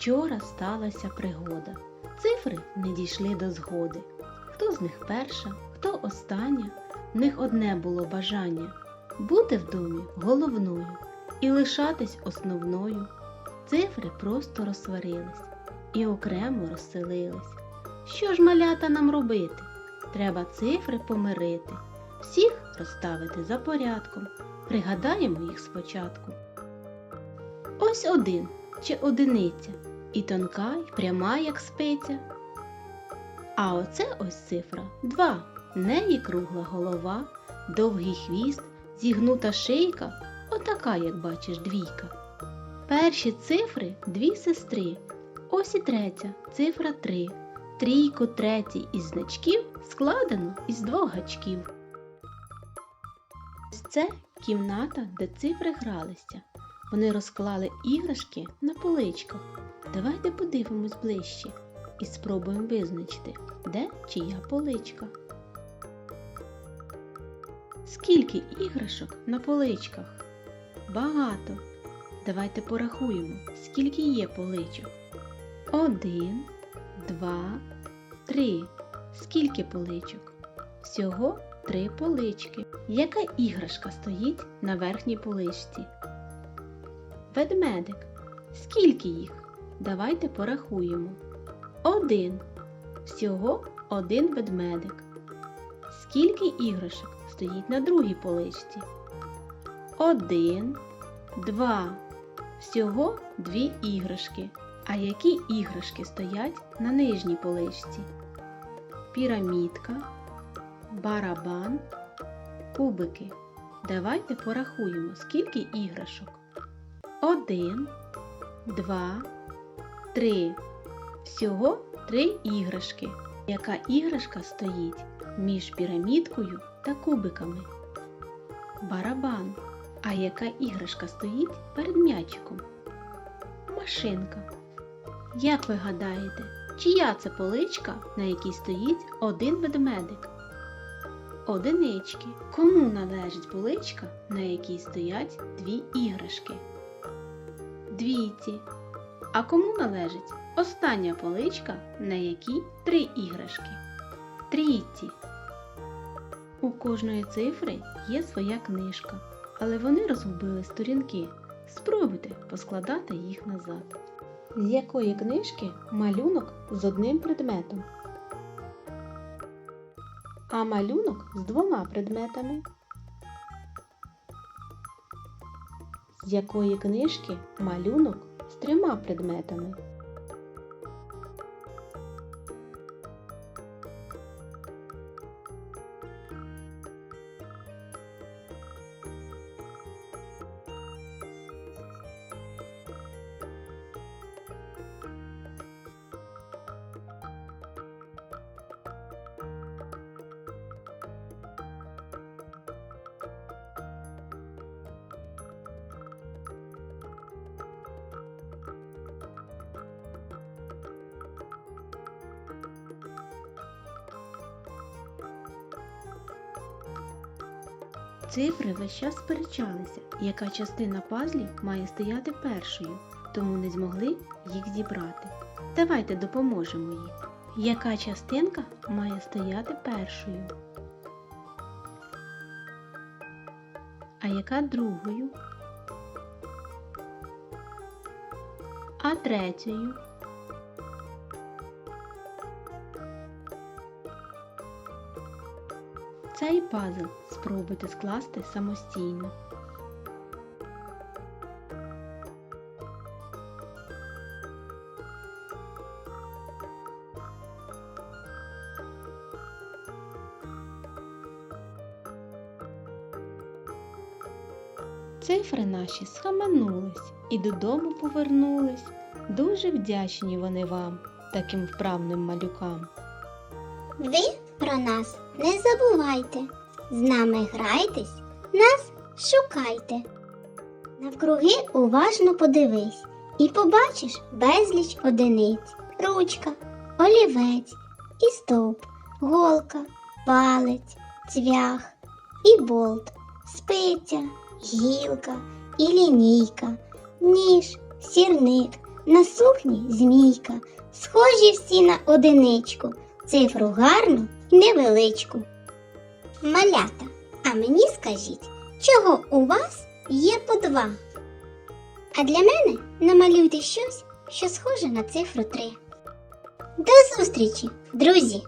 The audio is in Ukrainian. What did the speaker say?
Вчора сталася пригода. Цифри не дійшли до згоди. Хто з них перша, хто остання, в них одне було бажання бути в домі головною і лишатись основною. Цифри просто розсварились і окремо розселились. Що ж малята нам робити? Треба цифри помирити, всіх розставити за порядком. Пригадаємо їх спочатку. Ось один чи одиниця, і тонка, й пряма, як спиця. А оце ось цифра два. В неї кругла голова, довгий хвіст, зігнута шийка, отака, як бачиш, двійка. Перші цифри дві сестри. Ось і третя, цифра три. Трійку третій із значків складено із двох гачків. Це кімната, де цифри гралися. Вони розклали іграшки на поличках. Давайте подивимось ближче і спробуємо визначити, де чия поличка. Скільки іграшок на поличках? Багато. Давайте порахуємо, скільки є поличок. Один, два, три. Скільки поличок? Всього три полички. Яка іграшка стоїть на верхній поличці? Ведмедик. Скільки їх? Давайте порахуємо. Один. Всього один ведмедик. Скільки іграшок стоїть на другій поличці? Один, два. Всього дві іграшки. А які іграшки стоять на нижній поличці? Пірамідка, барабан, кубики. Давайте порахуємо, скільки іграшок. Один, два, три. Всього три іграшки. Яка іграшка стоїть між пірамідкою та кубиками? Барабан. А яка іграшка стоїть перед м'ячиком? Машинка. Як ви гадаєте, чия це поличка, на якій стоїть один ведмедик? Одинички. Кому належить поличка, на якій стоять дві іграшки? Двійці. А кому належить остання поличка, на якій три іграшки? Трійці. У кожної цифри є своя книжка, але вони розгубили сторінки. Спробуйте поскладати їх назад. З якої книжки малюнок з одним предметом? А малюнок з двома предметами? З якої книжки малюнок з трьома предметами? Цифри весь час сперечалися, яка частина пазлів має стояти першою, тому не змогли їх зібрати. Давайте допоможемо їм. Яка частинка має стояти першою? А яка другою? А третьою? Цей пазл спробуйте скласти самостійно. Цифри наші схаменулись і додому повернулись. Дуже вдячні вони вам, таким вправним малюкам. Ви про нас не забувайте. З нами грайтесь, нас шукайте. Навкруги уважно подивись і побачиш безліч одиниць, ручка, олівець і стовп, голка, палець, цвях і болт, спиця, гілка і лінійка, ніж, сірник, на сукні змійка, схожі всі на одиничку, цифру гарну невеличку. Малята, а мені скажіть, чого у вас є по два? А для мене намалюйте щось, що схоже на цифру 3. До зустрічі, друзі!